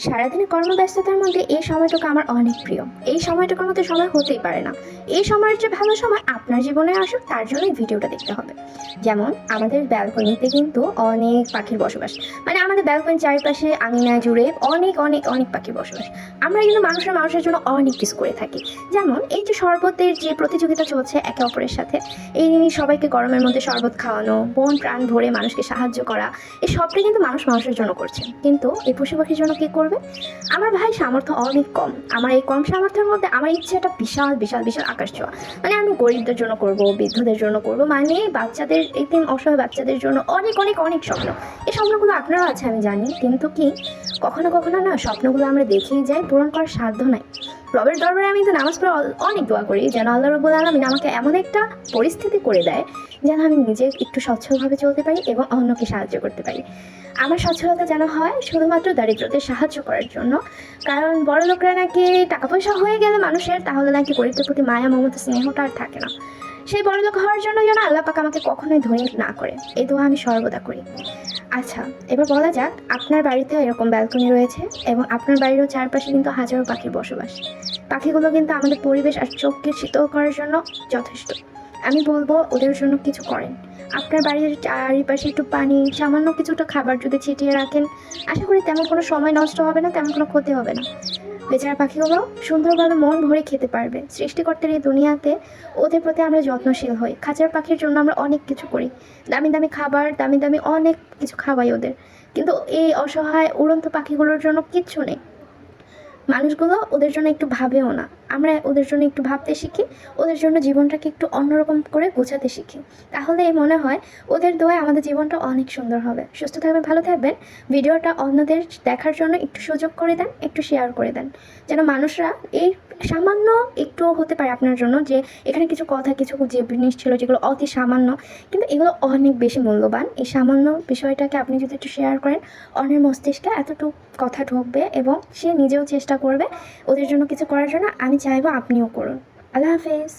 সারাদিনের কর্মব্যস্ততার মধ্যে এই সময়টুকু আমার অনেক প্রিয়। এই সময়টুকুর মধ্যে সময় হতেই পারে না। এই সময়ের যে ভালো সময় আপনার জীবনে আসুক, তার জন্য এই ভিডিওটা দেখতে হবে। যেমন, আমাদের ব্যালকনিতে কিন্তু অনেক পাখির বসবাস। মানে আমাদের ব্যালকনির চারিপাশে আঙিনায় জুড়ে অনেক অনেক অনেক পাখির বসবাস। আমরা কিন্তু মানুষের মানুষের জন্য অনেক কিছু করে থাকি। যেমন, এই যে শরবতের যে প্রতিযোগিতা চলছে একে অপরের সাথে, এই সবাইকে গরমের মধ্যে শরবত খাওয়ানো মন প্রাণ ভরে মানুষকে সাহায্য করা এই সবটাই কিন্তু মানুষ, মানুষের জন্য করছে। কিন্তু এই পশু পাখির জন্য কী করবে? আমার ভাই সামর্থ্য অনেক কম। আমার এই কম সামর্থ্যের মধ্যে আমার ইচ্ছে একটা বিশাল বিশাল বিশাল আকাশ ছোঁয়া। মানে আমি গরিবদের জন্য করব, বৃদ্ধদের জন্য করব মানে বাচ্চাদের, এই তিন অসহায় বাচ্চাদের জন্য অনেক অনেক অনেক স্বপ্ন। এই স্বপ্নগুলো আপনারও আছে, আমি জানি। কিন্তু কি, কখনো কখনো না স্বপ্নগুলো আমরা দেখেই যাই, পূরণ করার সাধ্য নাই। রবের দরবারে আমি তো নামাজ পড়ে অনেক দোয়া করি, যেন আল্লাহ রবুল আলমিন আমাকে এমন একটা পরিস্থিতি করে দেয় যেন আমি নিজে একটু স্বচ্ছলভাবে চলতে পারি এবং অন্যকে সাহায্য করতে পারি। আমার সচ্ছলতা যেন হয় শুধুমাত্র দারিদ্রদের সাহায্য করার জন্য। কারণ বড় লোকরা নাকি টাকা পয়সা হয়ে গেলে মানুষের, তাহলে নাকি গরিবদের প্রতি মায়া, মমতা, স্নেহটা আর থাকে না। সেই বড় লোক হওয়ার জন্য যেন আল্লাহ পাক আমাকে কখনোই ধনী না করে। এই দোয়া আমি সর্বদা করি। আচ্ছা এবার বলা যাক, আপনার বাড়িতেও এরকম ব্যালকনি রয়েছে এবং আপনার বাড়িরও চারপাশে কিন্তু হাজারো পাখির বসবাস। পাখিগুলো কিন্তু আমাদের পরিবেশ আর চোখকে শীতল করার জন্য যথেষ্ট। আমি বলব, ওদের জন্য কিছু করেন। আপনার বাড়ির চারিপাশে একটু পানি, সামান্য কিছুটা খাবার যদি ছিটিয়ে রাখেন, আশা করি তেমন কোনো সময় নষ্ট হবে না, তেমন কোনো ক্ষতি হবে না। বেচারা পাখিগুলো সুন্দরভাবে মন ভরে খেতে পারবে। সৃষ্টিকর্তার এই দুনিয়াতে ওদের প্রতি আমরা যত্নশীল হই। খাঁচার পাখির জন্য আমরা অনেক কিছু করি। দামি দামি খাবার, দামি দামি অনেক কিছু খাওয়াই ওদের। কিন্তু এই অসহায়, উড়ন্ত পাখিগুলোর জন্য কিচ্ছু নেই। মানুষগুলো ওদের জন্য একটু ভাবেও না। আমরা ওদের জন্য একটু ভাবতে শিখি, ওদের জন্য জীবনটাকে একটু অন্যরকম করে গোছাতে শিখি। তাহলে মনে হয় ওদের দোয়ায় আমাদের জীবনটা অনেক সুন্দর হবে। সুস্থ থাকবেন, ভালো থাকবেন। ভিডিওটা অন্যদের দেখার জন্য একটু সুযোগ করে দেন, একটু শেয়ার করে দেন। যেন মানুষরা এই সামান্য একটু হতে পারে আপনার জন্য যে এখানে কিছু কথা, কিছু যে জিনিস ছিল যেগুলো অতি সামান্য, কিন্তু এগুলো অনেক বেশি মূল্যবান। এই সামান্য বিষয়টাকে আপনি যদি একটু শেয়ার করেন, অন্যের মস্তিষ্কে এতটুকু কথা ঢুকবে এবং সে নিজেও চেষ্টা করবে ওদের জন্য কিছু করার জন্য। আমি চাইব আপনিও করুন। আল্লাহ হাফেজ।